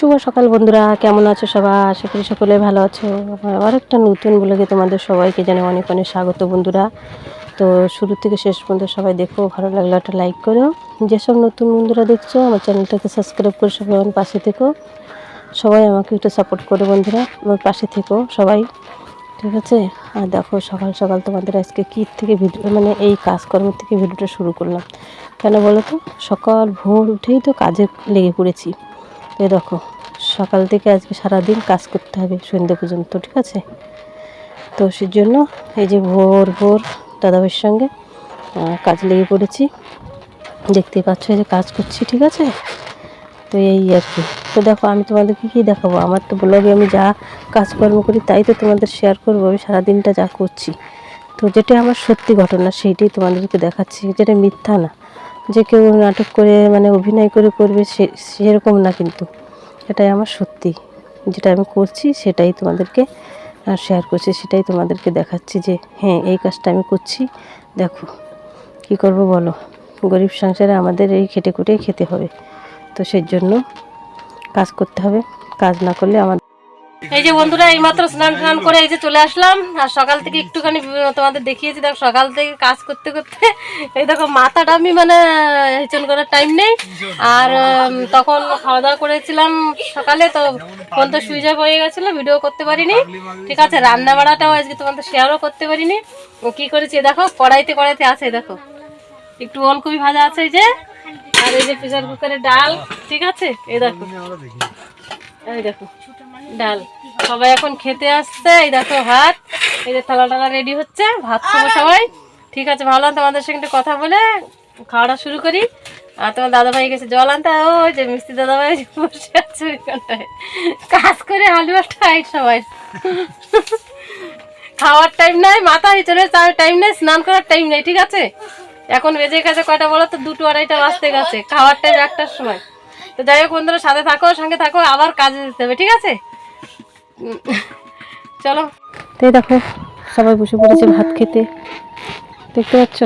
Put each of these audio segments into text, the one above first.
শুভ সকাল বন্ধুরা, কেমন আছো সবাই? আশা করি সকলে ভালো আছো। আবার একটা নতুন ব্লগে তোমাদের সবাইকে জানাই অনেক অনেক স্বাগত বন্ধুরা। তো শুরু থেকে শেষ পর্যন্ত সবাই দেখো, ভালো লাগল একটা লাইক করো। যেসব নতুন বন্ধুরা দেখছ, আমার চ্যানেলটাকে সাবস্ক্রাইব করে সবাই আমার পাশে থেকো। সবাই আমাকে একটু সাপোর্ট করো বন্ধুরা, আমার পাশে থেকো সবাই। ঠিক আছে? আর দেখো, সকাল সকাল তোমাদের আজকে কী থেকে ভিডিও মানে এই কাজকর্ম থেকে ভিডিওটা শুরু করলাম। কেন বলো তো? সকাল ভোর উঠেই তো কাজে লেগে পড়েছি। দেখো, সকাল থেকে আজকে সারাদিন কাজ করতে হবে, সন্ধ্যে পর্যন্ত, ঠিক আছে? তো সেই জন্য এই যে ভোর ভোর দাদাভাইয়ের সঙ্গে কাজ লেগে পড়েছি। দেখতেই পাচ্ছ যে কাজ করছি, ঠিক আছে? তো এই আর কি। তো দেখো, আমি তোমাদেরকে কী দেখাবো? আমার তো ব্লগে আমি যা কাজকর্ম করি, তাই তো তোমাদের শেয়ার করব, আমি সারাদিনটা যা করছি। তো যেটা আমার সত্যি ঘটনা, সেইটাই তোমাদেরকে দেখাচ্ছি, যেটা মিথ্যা না। যে কেউ নাটক করে মানে অভিনয় করে করবে, সে, সেরকম না কিন্তু। এটাই আমার সত্যি। যেটা আমি করছি, সেটাই তোমাদেরকে শেয়ার করছি, সেটাই তোমাদেরকে দেখাচ্ছি যে হ্যাঁ এই কাজটা আমি করছি। দেখো, কি করব বলো? গরিব সংসারে আমাদের এই খেটে খুঁটেই খেতে হবে। তো সেই জন্য কাজ করতে হবে। কাজ না করলে আমার এই যে বন্ধুরা, এইমাত্র স্নান টান করে এই যে চলে আসলাম। আর সকাল থেকে একটুখানি তোমাদের দেখিয়েছি। দেখো, সকাল থেকে কাজ করতে করতে এই দেখো, মাথাটা আমি মানে হেচন করার টাইম নেই। আর তখন খাওয়া দাওয়া করেছিলাম সকালে, তো ফোন তো সুইচ অফ হয়ে গেছিল ভিডিও করতে পারিনি। ঠিক আছে রান্না বাড়াটাও আজকে তোমাদের শেয়ারও করতে পারিনি। কি করেছি দেখো, কড়াইতে কড়াইতে আছে, দেখো। একটু ওলকপি ভাজা আছে এই যে, আর এই যে প্রেসার কুকারে ডাল, ঠিক আছে? এই দেখো। এই দেখো। ডাল। সবাই এখন খেতে আসছে। এই দেখো ভাত। এই যে থালা টালা রেডি হচ্ছে। ভাত খাব সবাই। ঠিক আছে, ভালো তোমাদের সঙ্গে একটু কথা বলে খাওয়াটা শুরু করি। আর তোমার দাদাভাই গেছে জল আনতে। ওই যে মিস্ত্রি দাদাভাই বসে আছে কাজ করে হালুয়া টাইট সবাই। খাওয়ার টাইম নাই মাথা হিচড়ে চার টাইম নেই, স্নান করার টাইম নেই, ঠিক আছে? এখন বেজে গেছে কয়টা বলো তো? দুটো আড়াইটা বাজতে গেছে। খাওয়ার টাইম একটার সময়। তো যাই হোক বন্ধুরা, সাথে থাকো, সঙ্গে থাকো, আবার কাজে যেতে হবে, ঠিক আছে? চলো। এই দেখো, সবাই বসে পড়েছে ভাত খেতে। দেখতে পাচ্ছ?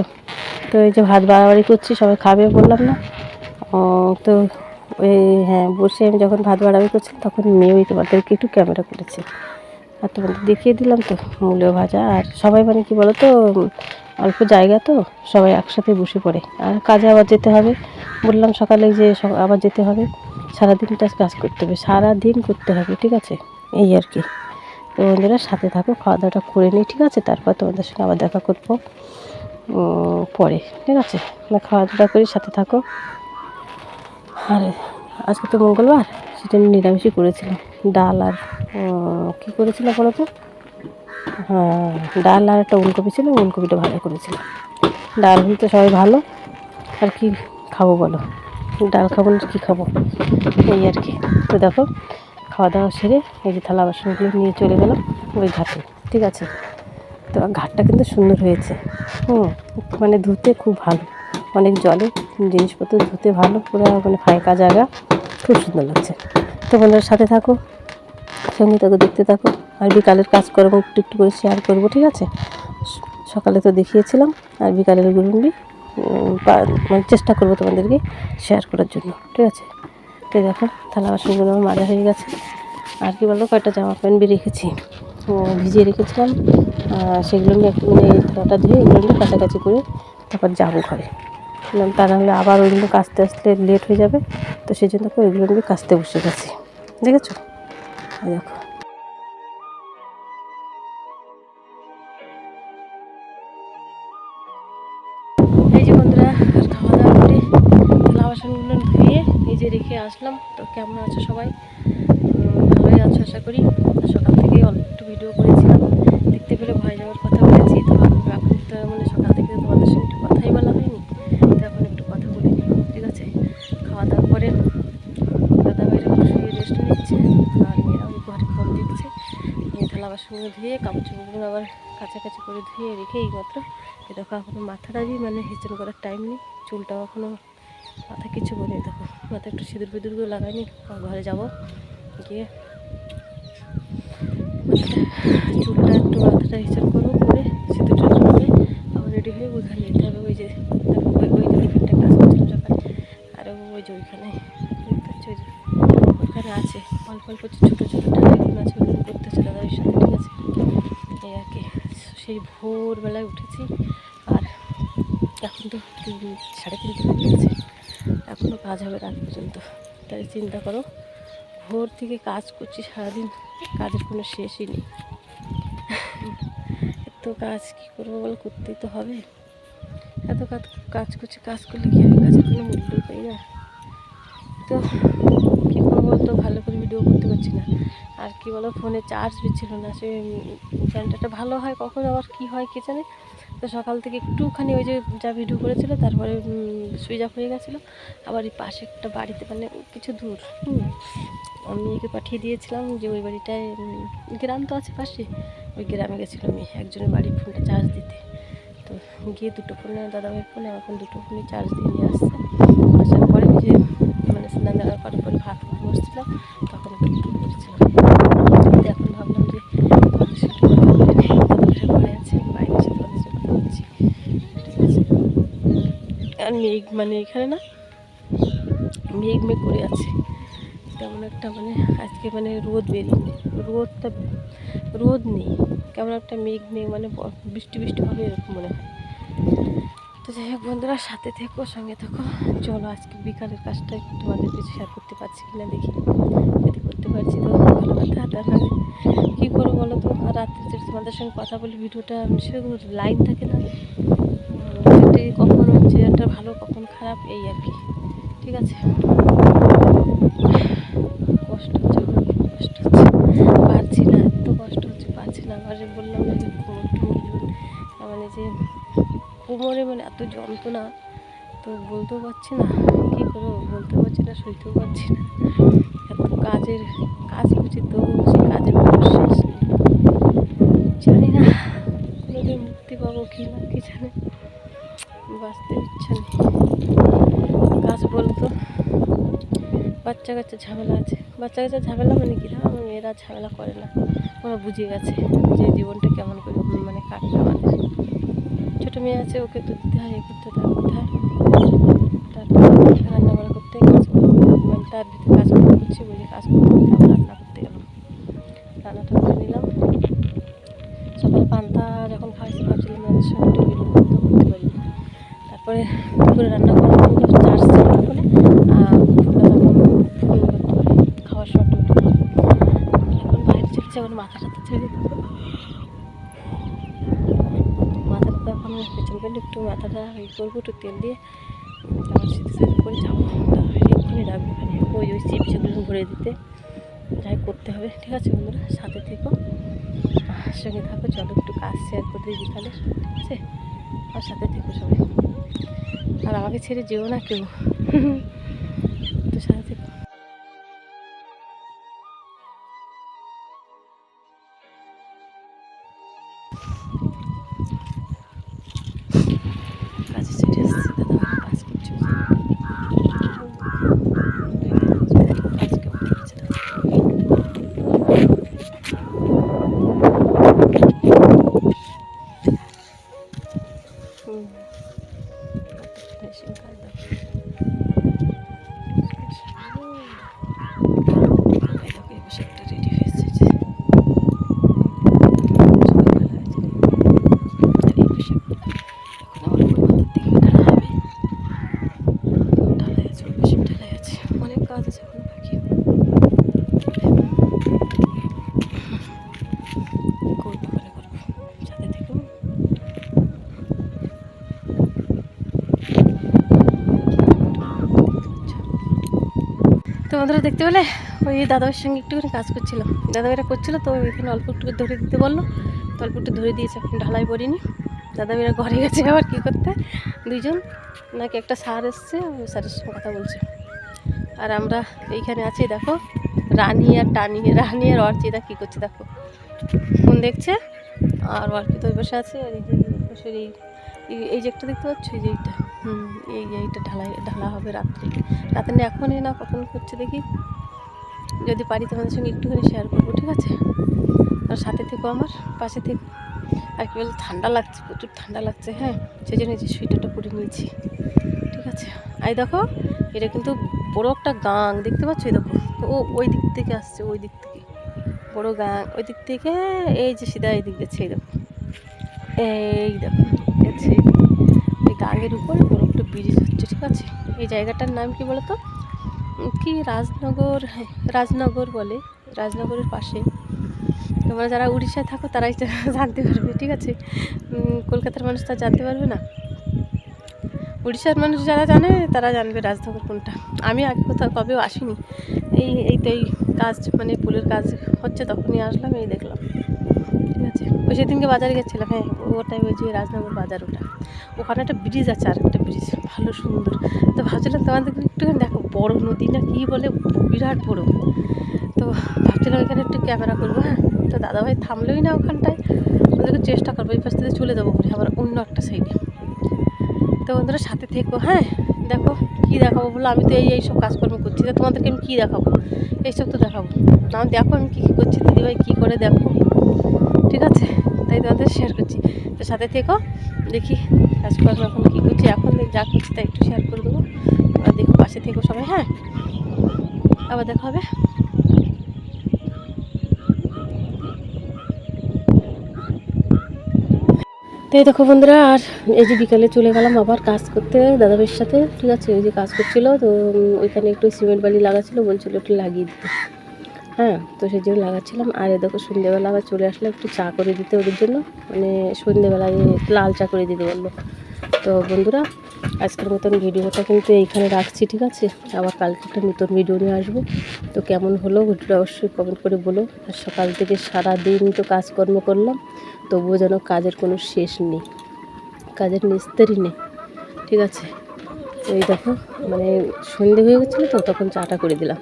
তো এই যে ভাত বাড়াবাড়ি করছি, সবাই খাবে বললাম না। তো ওই হ্যাঁ বসে আমি যখন ভাত বাড়াবাড়ি করছিলাম, তখন মেয়ে ওই তোমাদেরকে একটু ক্যামেরা করেছে। আর তোমাদের দেখিয়ে দিলাম তো মূল্য ভাজা। আর সবাই মানে কি বলো তো অল্প জায়গা তো, সবাই একসাথে বসে পড়ে। আর কাজে আবার যেতে হবে। বললাম সকালে যে আবার যেতে হবে। সারাদিনটা কাজ করতে হবে সারা দিন করতে হবে, ঠিক আছে? এই আর কি। তো বন্ধুরা, সাথে থাকো খাওয়া দাওয়াটা করে নিই, ঠিক আছে? তারপর তোমাদের সঙ্গে আবার দেখা করব পরে, ঠিক আছে? না খাওয়া দাওয়া করি, সাথে থাকো। আর আজকে তো মঙ্গলবার, সেটা আমি নিরামিষই করেছিলাম। ডাল আর কী করেছিলাম বলো তো? হ্যাঁ ডাল আর একটা ওলকপি ছিল, ওলকপিটা ভালো করেছিলাম ডাল তো সবাই ভালো, আর কি খাব বলো? ডাল খাব না, কী খাব? এই আর কি। তো দেখো খাওয়া দাওয়া সেরে এই যে থালা বাসনগুলো নিয়ে চলে গেলাম ওই ঘাটে, ঠিক আছে? তো ঘাটটা কিন্তু সুন্দর হয়েছে। হুম মানে ধুতে খুব ভালো। অনেক জলে জিনিসপত্র ধুতে ভালো, পুরো মানে ফাঁকা জায়গা। খুব সুন্দর লাগছে। তো বন্ধুরা সাথে থাকো, সঙ্গে থাকো, দেখতে থাকো। আর বিকালের কাজ কাজকর্ম একটু একটু করে শেয়ার করব, ঠিক আছে? সকালে তো দেখিয়েছিলাম, আর বিকালের গুলুন্ডি মানে চেষ্টা করব তোমাদেরকে শেয়ার করার জন্য, ঠিক আছে? তো দেখো, থালা বাসনগুলো আমার মাজা হয়ে গেছে। আর কি বলো কয়েকটা জামা প্যান্ট বেরিয়ে রেখেছি ভিজিয়ে রেখেছিলাম। সেগুলো নিয়ে একটু মানে এই থালাটা ধুয়ে এগুলো নিয়ে কাছাকাছি করে তারপর যাব ঘরে। তা নাহলে আবার ওইগুলো কাচতে আসতে লেট হয়ে যাবে। তো সেই জন্য ওইগুলো নিয়ে কাচতে বসে গেছি। দেখেছ? এই দেখো। এই যে বন্ধুরা খাওয়া বাসনগুলো ধুয়ে নিজে রেখে আসলাম। তো কেমন আছো সবাই? ভালোই আছো আশা করি। সকাল থেকে একটু ভিডিও করেছিলাম। দেখতে পেলে ভয় যাওয়ার কথা বলেছি। তো এখন তো মানে সকাল থেকে তোমাদের সঙ্গে একটু কথাই বলা হয়নি। তো এখন একটু কথা বলে নিই, ঠিক আছে? খাওয়া দাওয়া করে দাদা ভাই যখন শুয়ে রেস্ট নিচ্ছে। আর মেয়েরা ওই ঘরে ফোন দিচ্ছে। আমি থালা বাসনগুলো ধুয়ে কাপড় আবার কাছাকাছি করে ধুয়ে রেখে এইমাত্র এ দেখো এখনও মাথাটা মানে হেঁচন করার টাইম নেই। চুলটাও এখনও মাথা কিছু বলে দেখো। মাথা একটু সিঁদুর ফিঁদুরগুলো লাগাইনি ঘরে যাব। গিয়ে চুলটা একটু মাথাটা হিসাব করব করে সিঁদুরটা করে আবার রেডি হয়ে ওইখানে যেতে হবে ওই যে দেখো ওই ওই যে ওইখানটা কাজ করছিলাম সকালে আর ওই যে ওইখানে দেখতে পাচ্ছ ওই যে ওইখানে আছে ছটায় উঠেছি আর এখন তো তিন সাড়ে তিনটে বেজে গেছে এখনও কাজ হবে রাত পর্যন্ত। তাই চিন্তা করো, ভোর থেকে কাজ করছি, সারাদিন কাজের কোনো শেষই নেই। এত কাজ কী করব বল, করতেই তো হবে। এত কাজ কাজ করছি, কাজ করলে কি হবে কাজের কোনো মূল্যই পাই না? তো তো ভালো করে ভিডিও করতে পারছি না। আর কি বলো ফোনে চার্জ ছিল না সে ব্যান্ডটা ভালো হয় কখন, আবার কি হয় কে জানে? তো সকাল থেকে একটুখানি ওই যে যা ভিডিও করেছিল, তারপরে সুইচ অফ হয়ে গেছিল। আবার এই পাশে একটা বাড়িতে মানে কিছু দূর আমি মেয়েকে পাঠিয়ে দিয়েছিলাম যে ওই বাড়িটায় গ্রাম তো আছে পাশে, ওই গ্রামে গেছিল মেয়ে, একজনের বাড়ির ফোনটা চার্জ দিতে। তো গিয়ে দুটো ফোনে দাদাভাইয়ের ফোনে এখন দুটো ফোনে চার্জ দিয়ে নিয়ে আসছে। আসার পরে যে মানে স্নান দেওয়ার করার পরে ভাত খেতে বসছিলাম তখন একটু একটু করেছিলাম তো এখন ভাবলাম যে তোমাদের সাথে কথা বলে নিই। দাদাভাইরা ঘরে আছে বাইরে এসে তোমাদের সাথে কথা বলছি ঠিক আছে আর মেঘ মানে এখানে না, মেঘ মেঘ করে আছে। তেমন একটা মানে আজকে মানে রোদ বেরিয়ে রোদটা, রোদ নেই। কেমন একটা মেঘ মেঘ মানে বৃষ্টি বৃষ্টি হবে এরকম মনে হয়। তো যাই হোক বন্ধুরা, সাথে থেকো, সঙ্গে থেকো। চলো আজকে বিকালের কাজটা তোমাদের কিছু শেয়ার করতে পারছি কিনা দেখি। যদি করতে পারছি তো ভালো কথা তার কী করব বলো তো? রাত্রে তোমাদের সঙ্গে কথা বলি, ভিডিওটা সেরকম লাইন থাকে না। কখন হচ্ছে একটা ভালো, কখন খারাপ, এই আর কি। ঠিক আছে? কষ্ট হচ্ছে কষ্ট হচ্ছে। পারছি না, এত কষ্ট হচ্ছে, পারছি না। আবার বললাম না যে মানে যে কোমরে মানে এত যন্ত্রণা, তো বলতেও পারছি না, কী করব? বলতেও পারছি না সইতেও পারছি না। এত কাজের কাজ করছি তো, সেই কাজের শেষ জানি না, কোনোদিন মুক্তি পাবো কি না, কি জানে। বাঁচতে ইচ্ছা নেই। কাজ বলতো, বাচ্চা কাচ্চা ঝামেলা আছে। বাচ্চা কাচ্চা ঝামেলা মানে কি আমার মেয়েরা ঝামেলা করে না। ওরা বুঝে গেছে যে জীবনটা কেমন করে মানে কাটবে আমাদের ছোটো মেয়ে আছে, ওকে তো দিতে হয়, এ করতে হয় করতে হয়। তারপর রান্না বান্না করতে কাজ মানে তার ভিতরে কাজ করতে করছি বুঝে কাজ করতে রান্না করতে গেলাম। রান্নাটা করে নিলাম। সকালে পান্তা যখন খাইছি ভাবছিলাম তারপরে দুপুরে রান্না করে চার্জ ছিল ফোনে ফোন খাওয়ার একটু এখন বাইরে চলছে, এখন মাথাটা তো ছেড়ে মাথাটা এখন পেছন পেলে একটু মাথাটা ইয়ে করব, একটু তেল দিয়ে। তারপর শীতে শীতে যাব। এক্ষুনি ডাকবে ওখানে ওই ওই চিপসগুলো ভরে দিতে। যাই করতে হবে, ঠিক আছে বন্ধুরা? সাথে থেকো। সঙ্গে থাকো, চলো একটু কাজ শেয়ার করে দিই বিকালে, ঠিক আছে? আর সাথে থেকো সবাই। আর আমাকে ছেড়ে যেও না কেউ। তো কাজে ছেড়ে এসেছি দাদা। কাজ করছে 很性感。বন্ধুরা দেখতে পেলে? ওই দাদাভাইয়ের সঙ্গে একটুখানি কাজ করছিলাম। দাদাভাইরা করছিল তো এখানে অল্প একটু ধরে দিতে বলল। তো অল্প একটু ধরে দিয়েছে, এখন ঢালাই করিনি দাদাভাইরা ঘরে গেছে আবার কী করতে? দুইজন। নাকি একটা স্যার এসছে, ওই স্যারের সঙ্গে কথা বলছে। আর আমরা এইখানে আছি, দেখো। রানী আর টানি, রানী আর অর্চিতা কী করছে, দেখো। ফোন দেখছে, আর অর্পিত ওই পাশে আছে, আর এই যে এই যে একটা দেখতে পাচ্ছ, এই যে এইটা। হুম, এই, এইটা ঢালাই, ঢালা হবে রাত্রে। রাতে না, এখনই না, কখন করছে দেখি। যদি পারি তোমাদের সঙ্গে একটুখানি শেয়ার করব, ঠিক আছে? আর সাথে থেকো আমার, পাশে থেকো। আর কি বলে ঠান্ডা লাগছে, প্রচুর ঠান্ডা লাগছে হ্যাঁ? সেই জন্য যে সোয়েটারটা পরে নিয়েছি, ঠিক আছে? আই দেখো, এটা কিন্তু বড় একটা গাং, দেখতে পাচ্ছ? এই দেখো, ও, ওই দিক থেকে আসছে, ওই দিক থেকে। বড় গাং, ওই দিক থেকে, এই যে সিধা এই দিক যাচ্ছে, এই দেখো। এই দেখো গেছে গাঙের উপরে বড় একটা ব্রিজ হচ্ছে ঠিক আছে? এই জায়গাটার নাম কি বলতো? কি রাজনগর হ্যাঁ, রাজনগর বলে রাজনগরের পাশে। তোমরা যারা উড়িষ্যায় থাকো তারাই জানতে পারবে ঠিক আছে? কলকাতার মানুষ তা জানতে পারবে না। উড়িষ্যার মানুষ যারা জানে তারা জানবে রাজনগর কোনটা। আমি আগে কোথাও কবেও আসিনি। এই এই তো এই কাজ মানে পুলের কাজ হচ্ছে তখনই আসলাম এই দেখলাম। ওই সেদিনকে বাজারে গেছিলাম হ্যাঁ ওটাই ওই যে রাজনগর বাজার ওটা। ওখানে একটা ব্রিজ আছে, আর একটা ব্রিজ ভালো সুন্দর। তো ভাবছিলাম তোমাদেরকে একটুখানি দেখো, বড় নদী না কী বলে, বিরাট বড়। তো ভাবছিলাম এখানে একটু ক্যামেরা করব হ্যাঁ? তো দাদাভাই থামলোই না ওখানটায়। ওদেরকে চেষ্টা করব, এই পাশ থেকে চলে যাব বলে, আবার অন্য একটা সাইডে তো বন্ধুরা সাথে থেকো হ্যাঁ? দেখো কী দেখাবো বলো, আমি তো এই এইসব কাজকর্ম করছি, তো তোমাদেরকে আমি কী দেখাবো? এইসব তো দেখাবো। না দেখো আমি কী কী করছি, দিদিভাই কী করে দেখো। ঠিক আছে? তাই তোমাদের শেয়ার করছি। তো সাথে থেকো, দেখি কাজকর্ম এখন কী করছি। এখন যা করছি তাই একটু শেয়ার করে দেবো। আর দেখো পাশে থেকো সবাই হ্যাঁ? আবার দেখা হবে। তো এই দেখো বন্ধুরা, আর এই যে বিকালে চলে গেলাম আবার কাজ করতে দাদাবের সাথে। ঠিক আছে ওই যে কাজ করছিল, তো ওইখানে একটু সিমেন্ট বালি লাগাচ্ছিল, বলছিল একটু লাগিয়ে দিতে। হ্যাঁ তো সেই জন্য লাগাচ্ছিলাম। আর এ দেখো সন্ধ্যেবেলা আবার চলে আসলে একটু চা করে দিতে ওদের জন্য। মানে সন্ধ্যেবেলায় লাল চা করে দিতে বলল। তো বন্ধুরা, আজকের মতন ভিডিওটা কিন্তু এইখানে রাখছি, ঠিক আছে? আবার কালকে একটা নতুন ভিডিও নিয়ে আসব। তো কেমন হলো ভিডিওটা অবশ্যই কমেন্ট করে বলো। আর সকাল থেকে সারা দিন তো কাজকর্ম করলাম, তবুও যেন কাজের কোনো শেষ নেই। কাজের নিস্তারই নেই, ঠিক আছে? এই দেখো মানে সন্ধে হয়ে গেছিল তো, তখন চাটা করে দিলাম।